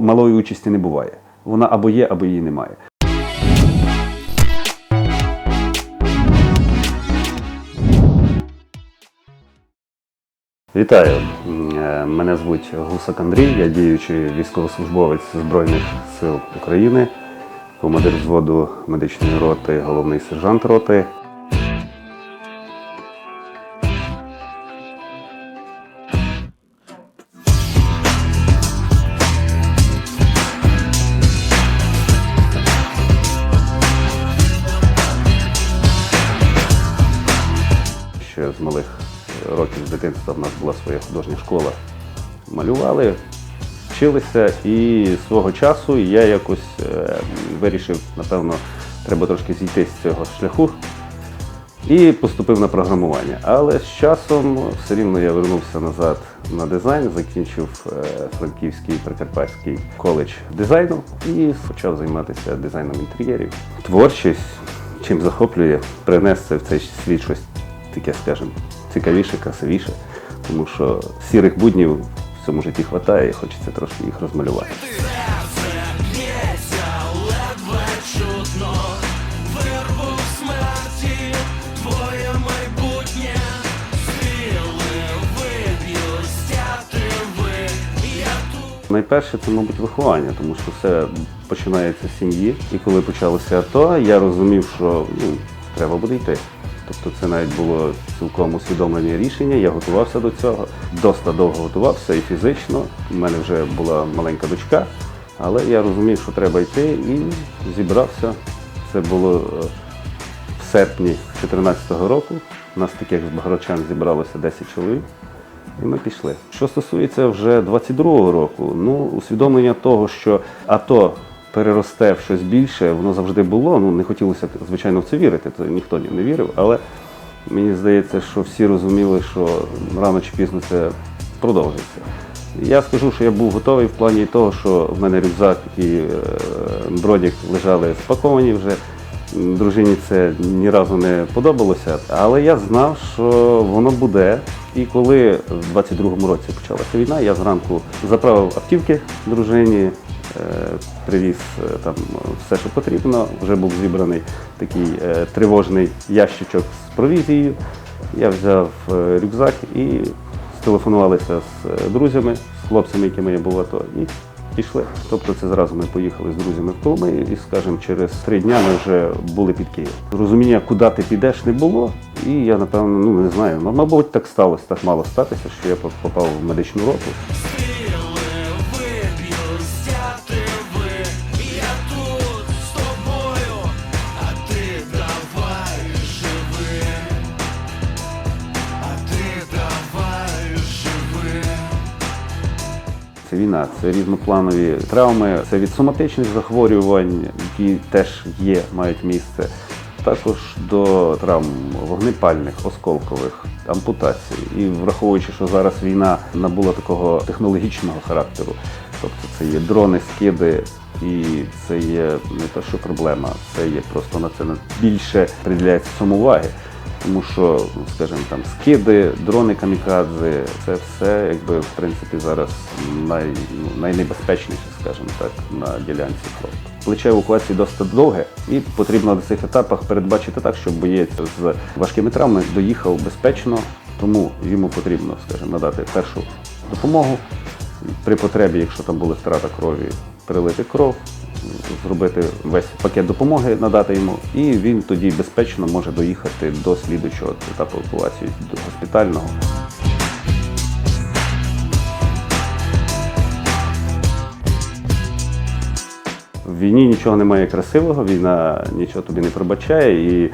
Малої участі не буває. Вона або є, або її немає. Вітаю! Е, Мене звуть Гусак Андрій, я діючий військовослужбовець Збройних сил України, командир взводу медичної роти, головний сержант роти. Ще з малих років з дитинства в нас була своя художня школа. Малювали, вчилися, і свого часу я якось е, вирішив, напевно, треба трошки зійти з цього шляху і поступив на програмування. Але з часом все рівно я вернувся назад на дизайн, закінчив е, Франківський Прикарпатський коледж дизайну і почав займатися дизайном інтер'єрів. Творчість, чим захоплює, принести в цей світ щось таке, скажімо, цікавіше, красивіше, тому що сірих буднів в цьому житті вистачає і хочеться трошки їх розмалювати. Найперше це, мабуть, виховання, тому що все починається з сім'ї. І коли почалося АТО, я розумів, що ну, треба буде йти. Тобто це навіть було цілком усвідомлення рішення, я готувався до цього. Доста довго готувався і фізично. У мене вже була маленька дочка, але я розумів, що треба йти і зібрався. Це було е, в серпні 2014 року. У Нас таких Багрочан зібралося 10 чоловік. І ми пішли. Що стосується вже 22-го року, ну усвідомлення того, що АТО переросте в щось більше, воно завжди було. Ну не хотілося звичайно в це вірити. Це ніхто не вірив, але мені здається, що всі розуміли, що рано чи пізно це продовжиться. Я скажу, що я був готовий в плані того, що в мене рюкзак і е, бродік лежали спаковані вже. Дружині це ні разу не подобалося, але я знав, що воно буде. І коли в 22-му році почалася війна, я зранку заправив автівки дружині, привіз е, там все, що потрібно. Вже був зібраний такий е, тривожний ящичок з провізією. Я взяв е, рюкзак і стелефонувалися з е, друзями, з хлопцями, якими я був в АТО, і пішли. Тобто це зразу ми поїхали з друзями в Коломию і, скажімо, через три дня ми вже були під Києвом. Розуміння, куди ти підеш, не було. І я, напевно, ну не знаю, мабуть, так сталося, так мало статися, що я попав в медичну роту. Війна, це різнопланові травми, це від соматичних захворювань, які теж є, мають місце. Також до травм вогнепальних, осколкових, ампутацій. І враховуючи, що зараз війна набула такого технологічного характеру, тобто це є дрони, скиди, і це є не те, що проблема, це є просто на це більше приділяється самоуваги. Тому що, скажімо, там скиди, дрони камікадзе, це все, якби в принципі зараз най, ну, найнебезпечніше, скажімо так, на ділянці фронту. Плече евакуації досить довге, і потрібно на цих етапах передбачити так, щоб боєць з важкими травмами доїхав безпечно, тому йому потрібно, скажімо, надати першу допомогу. При потребі, якщо там була втрата крові, перелити кров, зробити весь пакет допомоги, надати йому, і він тоді безпечно може доїхати до слідуючого етапу евакуації до госпітального. В війні нічого немає красивого, війна нічого тобі не пробачає, і,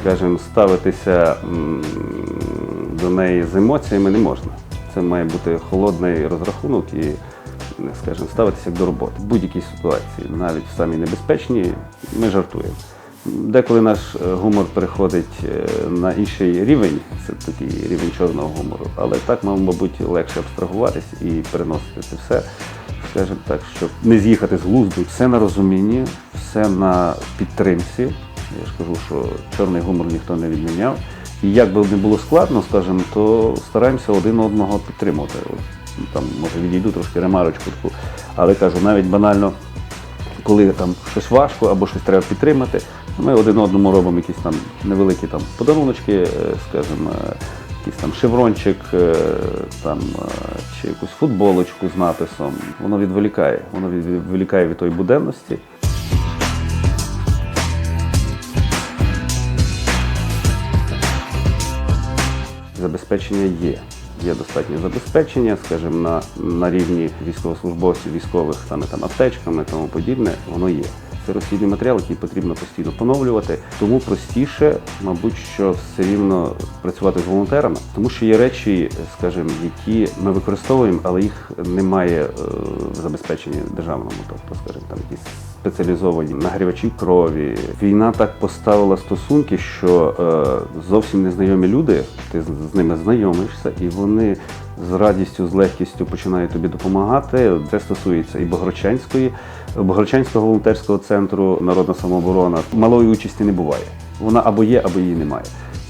скажімо, ставитися до неї з емоціями не можна. Це має бути холодний розрахунок і, скажімо, ставитися як до роботи. В будь-якій ситуації, навіть в самій небезпечній, ми жартуємо. Деколи наш е, гумор переходить е, на інший рівень, це такий рівень чорного гумору, але так нам, мабуть, легше абстрагуватись і переносити це все, скажімо так, щоб не з'їхати з глузду. Все на розумінні, все на підтримці. Я ж кажу, що чорний гумор ніхто не відміняв. І як би не було складно, скажімо, то стараємося один одного підтримувати. Там може відійду трошки ремарочку таку, але кажу, навіть банально, коли там щось важко або щось треба підтримати, ми один одному робимо якісь там невеликі там подаруночки, е, скажімо, е, якийсь там шеврончик, е, там, чи якусь футболочку з написом. Воно відволікає, воно відволікає від тої буденності. Забезпечення є. Є достатнє забезпечення, скажімо, на, на рівні військовослужбовців, військових саме там аптечками тому подібне, воно є. Це розхідний матеріал, який потрібно постійно поновлювати. Тому простіше, мабуть, що все рівно працювати з волонтерами, тому що є речі, скажімо, які ми використовуємо, але їх немає е, в забезпеченні державному, тобто, скажімо, там якісь спеціалізовані нагрівачі крові. Війна так поставила стосунки, що е, зовсім незнайомі люди, ти з, з ними знайомишся, і вони з радістю, з легкістю починають тобі допомагати. Це стосується і Богородчанської, Богородчанського волонтерського центру Народна самооборона. Малої участі не буває. Вона або є, або її немає.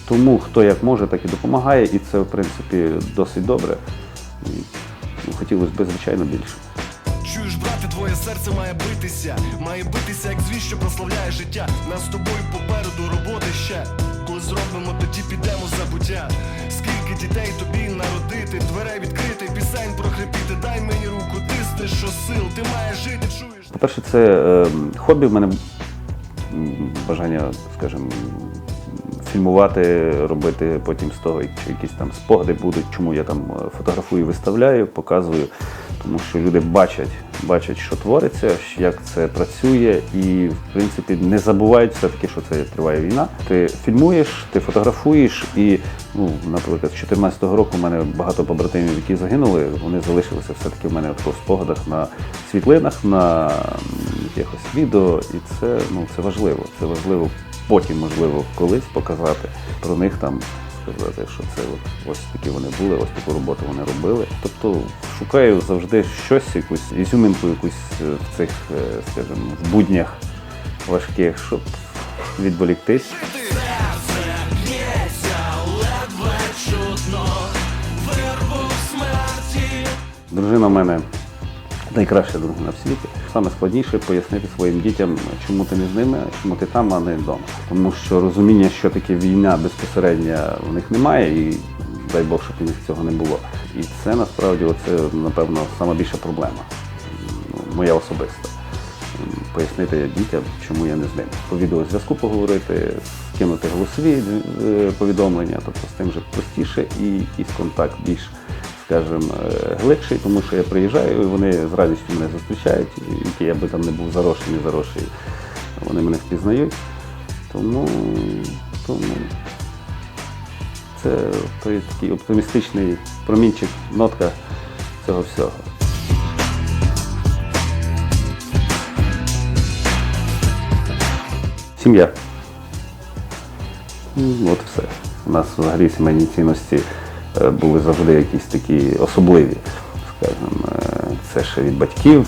Тому хто як може, так і допомагає, і це в принципі досить добре. Ну, хотілося б, звичайно, більше. Чуєш, брате, твоє серце має битися, має битися, як звіст, що прославляє життя. Нас з тобою попереду роботи ще. Коли зробимо, тоді підемо забуття. Скільки дітей тобі народити, дверей відкрити, пісень прохрипіти, дай мені руку, тисни, що сил, ти маєш жити, чуєш? По-перше, це е, хобі. В мене бажання, скажімо, фільмувати, робити потім з того, чи якісь там спогади будуть, чому я там е, фотографую, виставляю, показую. Тому що люди бачать, бачать, що твориться, як це працює, і в принципі не забувають все-таки, що це триває війна. Ти фільмуєш, ти фотографуєш, і ну, наприклад, з 2014 року в мене багато побратимів, які загинули, вони залишилися все-таки в мене в спогадах на світлинах, на якихось відео, і це ну це важливо. Це важливо потім, можливо, колись показати про них там. Сказати, що це от, ось такі вони були, ось таку роботу вони робили. Тобто шукаю завжди щось, якусь ізюминку, якусь е, в цих, е, скажімо, в буднях важких, щоб відволіктись. Дружина в мене найкраща дружина в світі. Саме складніше пояснити своїм дітям, чому ти не з ними, чому ти там, а не вдома. Тому що розуміння, що таке війна безпосередньо в них немає, і дай Бог, щоб у них цього не було. І це насправді оце, напевно, найбільша проблема, ну, моя особиста. Пояснити дітям, чому я не з ними. По відеозв'язку поговорити, скинути голосові е, повідомлення, тобто з тим же простіше і якийсь контакт більш скажімо, е, глибший, тому що я приїжджаю, і вони з радістю мене зустрічають, який я би там не був заросший, не заросший, вони мене впізнають. Тому, тому це той такий оптимістичний промінчик, нотка цього всього. Сім'я. Ну, От все. У нас взагалі сімейні цінності були завжди якісь такі особливі. Скажімо, е, це ще від батьків.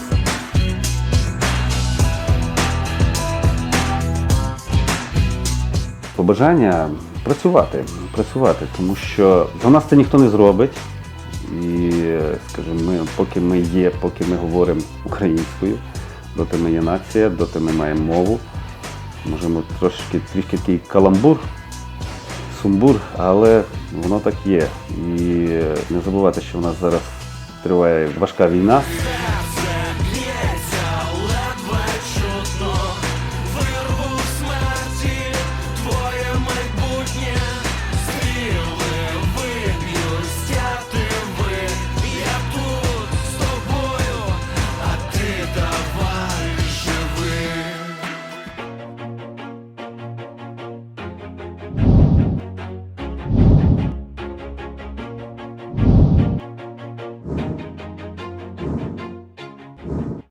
Побажання працювати, працювати, тому що за нас це ніхто не зробить. І, е, скажімо, ми, поки ми є, поки ми говоримо українською, доти ми є нація, доти ми маємо мову. Можемо трошки трішки такий каламбур, сумбур, але воно так є. І не забувати, що в нас зараз триває важка війна.